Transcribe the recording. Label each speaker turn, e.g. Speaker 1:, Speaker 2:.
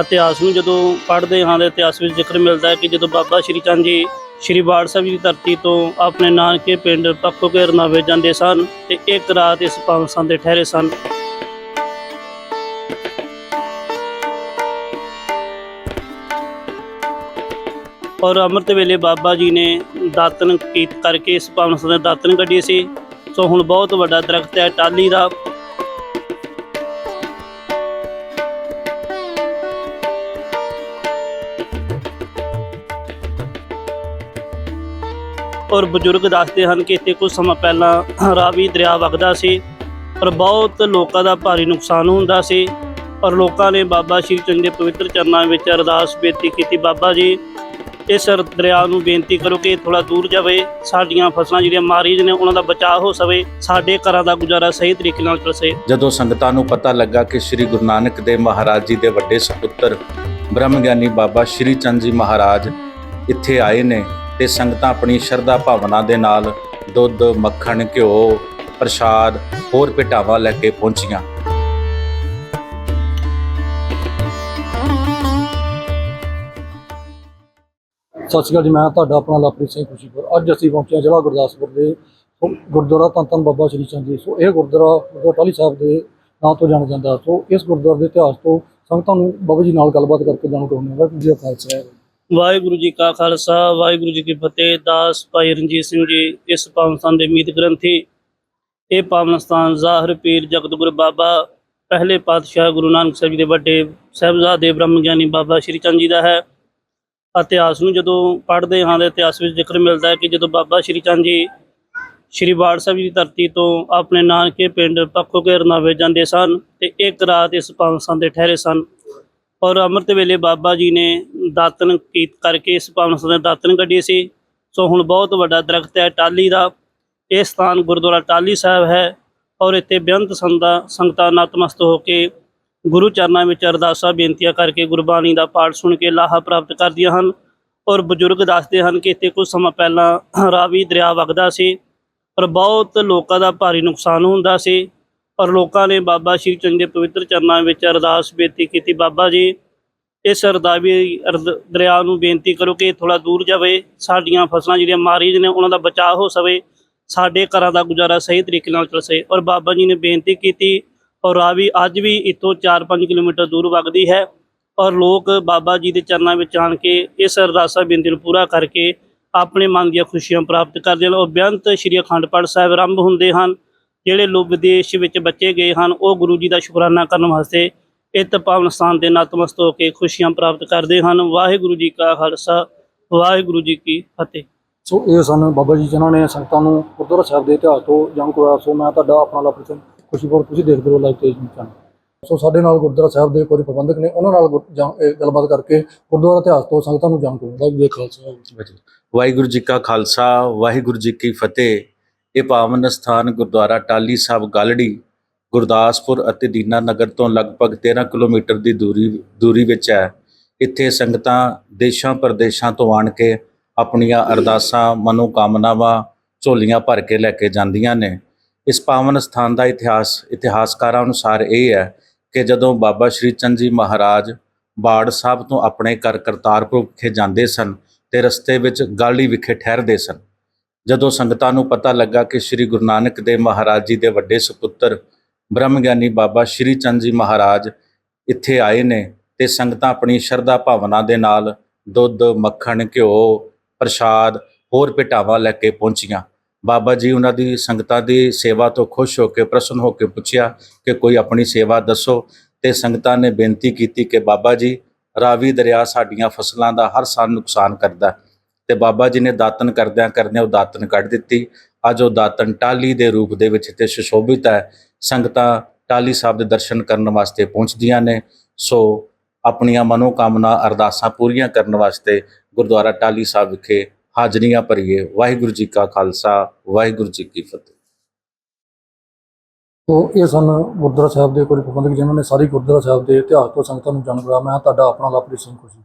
Speaker 1: ਇਤਿਹਾਸ ਨੂੰ ਜਦੋਂ ਪੜ੍ਹਦੇ ਹਾਂ ਤਾਂ ਇਤਿਹਾਸ ਵਿੱਚ ਜ਼ਿਕਰ ਮਿਲਦਾ ਹੈ ਕਿ ਜਦੋਂ ਬਾਬਾ ਸ਼੍ਰੀ ਚੰਦ ਜੀ, ਸ਼੍ਰੀ ਬਾੜ ਸਾਹਿਬ ਜੀ ਦੀ ਧਰਤੀ ਤੋਂ ਆਪਣੇ ਨਾਨਕੇ ਪਿੰਡ ਪੱਖੋ ਕੇ ਰਨਾਵੇ ਜਾਂਦੇ ਸਨ ਤੇ ਇੱਕ ਰਾਤ ਇਸ ਪਾਵਨ ਸਥਾਨ ਠਹਿਰੇ ਸਨ। ਔਰ ਅੰਮ੍ਰਿਤ ਵੇਲੇ ਬਾਬਾ ਜੀ ਨੇ ਦਾਤਨ ਕੀਤ ਕਰਕੇ ਇਸ ਪਾਵਨ ਸਥਾਨ ਦੇ ਦਾਤਨ ਕੱਢੀ ਸੀ। ਸੋ ਹੁਣ ਬਹੁਤ ਵੱਡਾ ਦਰਖਤ ਹੈ ਟਾਲੀ ਦਾ ਔਰ ਬਜ਼ੁਰਗ ਦੱਸਦੇ ਹਨ ਕਿ ਇੱਥੇ ਕੁਝ ਸਮਾਂ ਪਹਿਲਾਂ ਰਾਵੀ ਦਰਿਆ ਵਗਦਾ ਸੀ, ਪਰ ਬਹੁਤ ਲੋਕਾਂ ਦਾ ਭਾਰੀ ਨੁਕਸਾਨ ਹੁੰਦਾ ਸੀ। ਔਰ ਲੋਕਾਂ ਨੇ ਬਾਬਾ ਸ਼੍ਰੀ ਚੰਦ ਦੇ ਪਵਿੱਤਰ ਚਰਨਾਂ ਵਿੱਚ ਅਰਦਾਸ ਬੇਨਤੀ ਕੀਤੀ, ਬਾਬਾ ਜੀ, ਇਸ ਦਰਿਆ ਨੂੰ ਬੇਨਤੀ ਕਰੋ ਕਿ ਥੋੜਾ ਦੂਰ ਜਾਵੇ। ਸਾਡੀਆਂ ਫਸਲਾਂ ਜਿਹੜੀਆਂ ਮਾਰੀਜ ਨੇ, ਉਹਨਾਂ ਦਾ ਬਚਾਅ ਹੋ ਸਕੇ। ਸਾਡੇ ਘਰਾਂ ਦਾ ਗੁਜ਼ਾਰਾ ਸਹੀ ਤਰੀਕੇ ਨਾਲ ਚੱਲ ਸਕੇ।
Speaker 2: ਜਦੋਂ ਸੰਗਤਾਂ ਨੂੰ ਪਤਾ ਲੱਗਾ ਕਿ ਸ੍ਰੀ ਗੁਰੂ ਨਾਨਕ ਦੇਵ ਮਹਾਰਾਜ ਜੀ ਦੇ ਵੱਡੇ ਸੁਪੁੱਤਰ ਬ੍ਰਹਮ ਗਿਆਨੀ ਬਾਬਾ ਸ਼੍ਰੀ ਚੰਦ ਜੀ ਮਹਾਰਾਜ ਇੱਥੇ ਆਏ ਨੇ ਤੇ ਸੰਗਤਾਂ ਆਪਣੀ ਸ਼ਰਧਾ ਭਾਵਨਾ ਦੇ ਨਾਲ ਦੁੱਧ, ਮੱਖਣ, ਘਿਓ, ਪ੍ਰਸ਼ਾਦ, ਹੋਰ ਭੇਟਾਵਾਂ ਲੈ ਕੇ ਪਹੁੰਚੀਆਂ।
Speaker 3: ਸਤਿ ਸ਼੍ਰੀ ਅਕਾਲ ਜੀ, ਮੈਂ ਤੁਹਾਡਾ ਆਪਣਾ ਲਵਪ੍ਰੀਤ ਸਿੰਘ ਖੁਸ਼ੀਪੁਰ। ਅੱਜ ਅਸੀਂ ਪਹੁੰਚੇ ਹਾਂ ਜ਼ਿਲ੍ਹਾ ਗੁਰਦਾਸਪੁਰ ਦੇ ਗੁਰਦੁਆਰਾ ਧੰਨ ਧੰਨ ਬਾਬਾ ਸ਼੍ਰੀ ਚੰਦ ਜੀ। ਸੋ ਇਹ ਗੁਰਦੁਆਰਾ ਗੁਰਦੁਆਰਾ ਟਾਹਲੀ ਸਾਹਿਬ ਦੇ ਨਾਂ ਤੋਂ ਜਾਣਿਆ ਜਾਂਦਾ। ਸੋ ਇਸ ਗੁਰਦੁਆਰੇ ਦੇ ਇਤਿਹਾਸ ਤੋਂ ਸੰਗਤਾਂ ਨੂੰ ਬਾਬਾ ਜੀ ਨਾਲ ਗੱਲਬਾਤ ਕਰਕੇ ਜਾਣੂ ਕਰਾਉਂਦੇ ਹਾਂ। ਜੀ ਖਾਲਸਾ
Speaker 1: ਵਾਹਿਗੁਰੂ ਜੀ ਕਾ ਖਾਲਸਾ, ਵਾਹਿਗੁਰੂ ਜੀ ਕੀ ਫਤਿਹ। ਦਾਸ ਭਾਈ ਰਣਜੀਤ ਸਿੰਘ ਜੀ, ਇਸ ਪਾਵਨ ਸਥਾਨ ਦੇ ਮੀਤ ਗ੍ਰੰਥੀ। ਇਹ ਪਾਵਨ ਸਥਾਨ ਜ਼ਾਹਰ ਪੀਰ ਜਗਤਗੁਰ ਬਾਬਾ, ਪਹਿਲੇ ਪਾਤਸ਼ਾਹ ਗੁਰੂ ਨਾਨਕ ਸਾਹਿਬ ਜੀ ਦੇ ਵੱਡੇ ਸਾਹਿਬਜ਼ਾਦੇ ਬ੍ਰਹਮ ਗਿਆਨੀ ਬਾਬਾ ਸ਼੍ਰੀ ਚੰਦ ਜੀ ਦਾ ਹੈ। ਇਤਿਹਾਸ ਨੂੰ ਜਦੋਂ ਪੜ੍ਹਦੇ ਹਾਂ ਤਾਂ ਇਤਿਹਾਸ ਵਿੱਚ ਜ਼ਿਕਰ ਮਿਲਦਾ ਹੈ ਕਿ ਜਦੋਂ ਬਾਬਾ ਸ਼੍ਰੀ ਚੰਦ ਜੀ, ਸ਼੍ਰੀ ਬਾੜ ਸਾਹਿਬ ਜੀ ਦੀ ਧਰਤੀ ਤੋਂ ਆਪਣੇ ਨਾਨਕੇ ਪਿੰਡ ਪੱਖੋ ਕੇ ਰਨਾਵੇ ਜਾਂਦੇ ਸਨ ਤੇ ਇੱਕ ਰਾਤ ਇਸ ਪਾਵਨ ਸਥਾਨ ਦੇ ਠਹਿਰੇ ਸਨ। ਔਰ ਅੰਮ੍ਰਿਤ ਵੇਲੇ ਬਾਬਾ ਜੀ ਨੇ ਦਾਤਨ ਕੀਤ ਕਰਕੇ ਇਸ ਪਾਵਨ ਸਥਾਨ ਦੇ ਦਾਤਨ ਕੱਢੀ ਸੀ। ਸੋ ਹੁਣ ਬਹੁਤ ਵੱਡਾ ਦਰਖਤ ਹੈ ਟਾਲੀ ਦਾ। ਇਹ ਸਥਾਨ ਗੁਰਦੁਆਰਾ ਟਾਲੀ ਸਾਹਿਬ ਹੈ ਔਰ ਇੱਥੇ ਬੇਅੰਤ ਸੰਤਾਂ, ਸੰਗਤਾਂ ਨਤਮਸਤ ਹੋ ਕੇ ਗੁਰੂ ਚਰਨਾਂ ਵਿੱਚ ਅਰਦਾਸਾਂ, ਬੇਨਤੀਆਂ ਕਰਕੇ ਗੁਰਬਾਣੀ ਦਾ ਪਾਠ ਸੁਣ ਕੇ ਲਾਹਾ ਪ੍ਰਾਪਤ ਕਰਦੀਆਂ ਹਨ ਔਰ ਬਜ਼ੁਰਗ ਦੱਸਦੇ ਹਨ ਕਿ ਇੱਥੇ ਕੁਝ ਸਮਾਂ ਪਹਿਲਾਂ ਰਾਵੀ ਦਰਿਆ ਵਗਦਾ ਸੀ ਔਰ ਬਹੁਤ ਲੋਕਾਂ ਦਾ ਭਾਰੀ ਨੁਕਸਾਨ ਹੁੰਦਾ ਸੀ। ਔਰ ਲੋਕਾਂ ਨੇ ਬਾਬਾ ਸ਼੍ਰੀ ਚੰਦ ਦੇ ਪਵਿੱਤਰ ਚਰਨਾਂ ਵਿੱਚ ਅਰਦਾਸ ਬੇਨਤੀ ਕੀਤੀ। ਬਾਬਾ ਜੀ, ਇਸ ਰਦਾਵੀ ਦਰਿਆ ਨੂੰ ਬੇਨਤੀ ਕਰੋ ਕਿ ਥੋੜਾ ਦੂਰ ਜਾਵੇ। ਸਾਡੀਆਂ ਫਸਲਾਂ ਜਿਹੜੀਆਂ ਮਾਰੀਜ ਨੇ, ਉਹਨਾਂ ਦਾ ਬਚਾਅ ਹੋ ਸਕੇ। ਸਾਡੇ ਘਰਾਂ ਦਾ ਗੁਜ਼ਾਰਾ ਸਹੀ ਤਰੀਕੇ ਨਾਲ ਚੱਲ ਸਕੇ। ਔਰ ਬਾਬਾ ਜੀ ਨੇ ਬੇਨਤੀ ਕੀਤੀ ਔਰ ਰਾਵੀ ਅੱਜ ਵੀ ਇੱਥੋਂ 4-5 ਕਿਲੋਮੀਟਰ ਦੂਰ ਵਗਦੀ ਹੈ। ਔਰ ਲੋਕ ਬਾਬਾ ਜੀ ਦੇ ਚਰਨਾਂ ਵਿੱਚ ਆਣ ਕੇ ਇਸ ਅਰਦਾਸਾ ਬੇਨਤੀ ਨੂੰ ਪੂਰਾ ਕਰਕੇ ਆਪਣੇ ਮਨ ਦੀਆਂ ਖੁਸ਼ੀਆਂ ਪ੍ਰਾਪਤ ਕਰਦੇ ਹਨ। ਔਰ ਬੇਅੰਤ ਸ਼੍ਰੀ ਅਖੰਡ ਪਾਠ ਸਾਹਿਬ ਆਰੰਭ ਹੁੰਦੇ ਹਨ। ਜਿਹੜੇ ਲੋਕ ਵਿਦੇਸ਼ ਵਿੱਚ ਬੱਚੇ ਗਏ ਹਨ, ਉਹ ਗੁਰੂ ਜੀ ਦਾ ਸ਼ੁਕਰਾਨਾ ਕਰਨ ਵਾਸਤੇ ਇਸ ਪਾਵਨ ਸਥਾਨ ਤੇ ਨਤਮਸਤ ਹੋ ਕੇ ਖੁਸ਼ੀਆਂ ਪ੍ਰਾਪਤ ਕਰਦੇ ਹਨ। ਵਾਹਿਗੁਰੂ ਜੀ ਕਾ ਖਾਲਸਾ, ਵਾਹਿਗੁਰੂ ਜੀ ਕੀ ਫਤਿਹ।
Speaker 3: ਸੋ ਇਹ ਸਨ ਬਾਬਾ ਜੀ ਜਿਨ੍ਹਾਂ ਨੇ ਸੰਗਤਾਂ ਨੂੰ ਗੁਰਦੁਆਰਾ ਸਾਹਿਬ ਦੇ ਇਤਿਹਾਸ ਤੋਂ ਜਾਣੂ ਕਰਵਾਇਆ ਸੋ ਮੈਂ ਤੁਹਾਡਾ ਆਪਣਾ ਲਵਪ੍ਰੀਤ ਖੁਸ਼ੀਪੁਰ, ਤੁਸੀਂ ਦੇਖਦੇ ਰਹੋ ਲਾਈਵ ਤੇਜ ਚੈਨਲ ਸੋ ਸਾਡੇ ਨਾਲ ਗੁਰਦੁਆਰਾ ਸਾਹਿਬ ਦੇ ਕੁਝ ਪ੍ਰਬੰਧਕ ਨੇ, ਉਹਨਾਂ ਨਾਲ ਗੁਰ- ਇਹ ਗੱਲਬਾਤ ਕਰਕੇ ਗੁਰਦੁਆਰਾ ਇਤਿਹਾਸ ਤੋਂ ਸੰਗਤਾਂ ਨੂੰ ਜਾਣੂ ਕਰਵਾਉਂਦਾ ਜੀ ਖਾਲਸਾ ਵਾਹਿਗੁਰੂ ਜੀ ਕਾ
Speaker 2: ਖਾਲਸਾ, ਵਾਹਿਗੁਰੂ ਜੀ ਕੀ ਫਤਿਹ। ਇਹ ਪਾਵਨ ਸਥਾਨ ਗੁਰਦੁਆਰਾ ਟਾਲੀ ਸਾਹਿਬ ਗਾਲੜੀ, ਗੁਰਦਾਸਪੁਰ ਅਤੇ ਦੀਨਾ ਨਗਰ ਤੋਂ ਲਗਭਗ 13 ਕਿਲੋਮੀਟਰ ਦੀ ਦੂਰੀ ਦੂਰੀ ਵਿੱਚ ਹੈ। ਇੱਥੇ ਸੰਗਤਾਂ ਦੇਸ਼ਾਂ ਪ੍ਰਦੇਸ਼ਾਂ ਤੋਂ ਆਣ ਕੇ ਆਪਣੀਆਂ ਅਰਦਾਸਾਂ, ਮਨੋਕਾਮਨਾਵਾਂ, ਝੋਲੀਆਂ ਭਰ ਕੇ ਲੈ ਕੇ ਜਾਂਦੀਆਂ ਨੇ। ਇਸ ਪਾਵਨ ਸਥਾਨ ਦਾ ਇਤਿਹਾਸ, ਇਤਿਹਾਸਕਾਰਾਂ ਅਨੁਸਾਰ ਇਹ ਹੈ ਕਿ ਜਦੋਂ ਬਾਬਾ ਸ਼੍ਰੀ ਚੰਦ ਜੀ ਮਹਾਰਾਜ ਬਾੜ ਸਾਹਿਬ ਤੋਂ ਆਪਣੇ ਘਰ ਕਰਤਾਰਪੁਰ ਵਿਖੇ ਜਾਂਦੇ ਸਨ ਤੇ ਰਸਤੇ ਵਿੱਚ ਗਾਲੀ ਵਿਖੇ ਠਹਿਰਦੇ ਸਨ ਜਦੋਂ ਸੰਗਤਾਂ ਨੂੰ ਪਤਾ ਲੱਗਾ ਕਿ ਸ੍ਰੀ ਗੁਰੂ ਨਾਨਕ ਦੇਵ ਮਹਾਰਾਜ ਜੀ ਦੇ ਵੱਡੇ ਸੁਪੁੱਤਰ ਬ੍ਰਹਮ ਗਿਆਨੀ ਬਾਬਾ ਸ਼੍ਰੀ ਚੰਦ ਜੀ ਮਹਾਰਾਜ ਇੱਥੇ ਆਏ ਨੇ ਤੇ ਸੰਗਤਾਂ ਆਪਣੀ ਸ਼ਰਧਾ ਭਾਵਨਾ ਦੇ ਨਾਲ ਦੁੱਧ, ਮੱਖਣ, ਘਿਓ, ਪ੍ਰਸ਼ਾਦ, ਹੋਰ ਭੇਟਾਵਾਂ ਲੈ ਕੇ ਪਹੁੰਚੀਆਂ। ਬਾਬਾ ਜੀ ਉਹਨਾਂ ਦੀ ਸੰਗਤਾਂ ਦੀ ਸੇਵਾ ਤੋਂ ਖੁਸ਼ ਹੋ ਕੇ, ਪ੍ਰਸੰਨ ਹੋ ਕੇ ਪੁੱਛਿਆ ਕਿ ਕੋਈ ਆਪਣੀ ਸੇਵਾ ਦੱਸੋ ਤੇ ਸੰਗਤਾਂ ਨੇ ਬੇਨਤੀ ਕੀਤੀ ਕਿ ਬਾਬਾ ਜੀ, ਰਾਵੀ ਦਰਿਆ ਸਾਡੀਆਂ ਫਸਲਾਂ ਦਾ ਹਰ ਸਾਲ ਨੁਕਸਾਨ ਕਰਦਾ ਤੇ ਬਾਬਾ ਜੀ ਨੇ ਦਾਤਨ ਕਰਦਿਆਂ ਕਰਦਿਆਂ ਉਹ ਦਾਤਨ ਕੱਢ ਦਿੱਤੀ। ਅੱਜ ਉਹ ਦਾਤਨ ਟਾਲੀ ਦੇ ਰੂਪ ਦੇ ਵਿੱਚ ਤੇ ਸੁਸ਼ੋਭਿਤ ਹੈ। ਸੰਗਤਾਂ ਟਾਲੀ ਸਾਹਿਬ ਦੇ ਦਰਸ਼ਨ ਕਰਨ ਵਾਸਤੇ ਪਹੁੰਚਦੀਆਂ ਨੇ। ਸੋ ਆਪਣੀਆਂ ਮਨੋਕਾਮਨਾ, ਅਰਦਾਸਾਂ ਪੂਰੀਆਂ ਕਰਨ ਵਾਸਤੇ ਗੁਰਦੁਆਰਾ ਟਾਲੀ ਸਾਹਿਬ ਵਿਖੇ ਹਾਜ਼ਰੀਆਂ ਭਰੀਏ। ਵਾਹਿਗੁਰੂ ਜੀ ਕਾ ਖਾਲਸਾ, ਵਾਹਿਗੁਰੂ ਜੀ ਕੀ ਫਤਿਹ।
Speaker 3: ਸੋ ਇਹ ਸਨ ਗੁਰਦੁਆਰਾ ਸਾਹਿਬ ਦੇ ਕੁਝ ਪ੍ਰਬੰਧਕ ਜਿਨ੍ਹਾਂ ਨੇ ਸਾਰੀ ਗੁਰਦੁਆਰਾ ਸਾਹਿਬ ਦੇ ਇਤਿਹਾਸ ਤੋਂ ਸੰਗਤਾਂ ਨੂੰ ਜਾਣੂ ਕਰਾਇਆ ਮੈਂ ਤੁਹਾਡਾ ਆਪਣਾ ਲਵਪ੍ਰੀਤ ਸਿੰਘ ਖੁਸ਼ੀ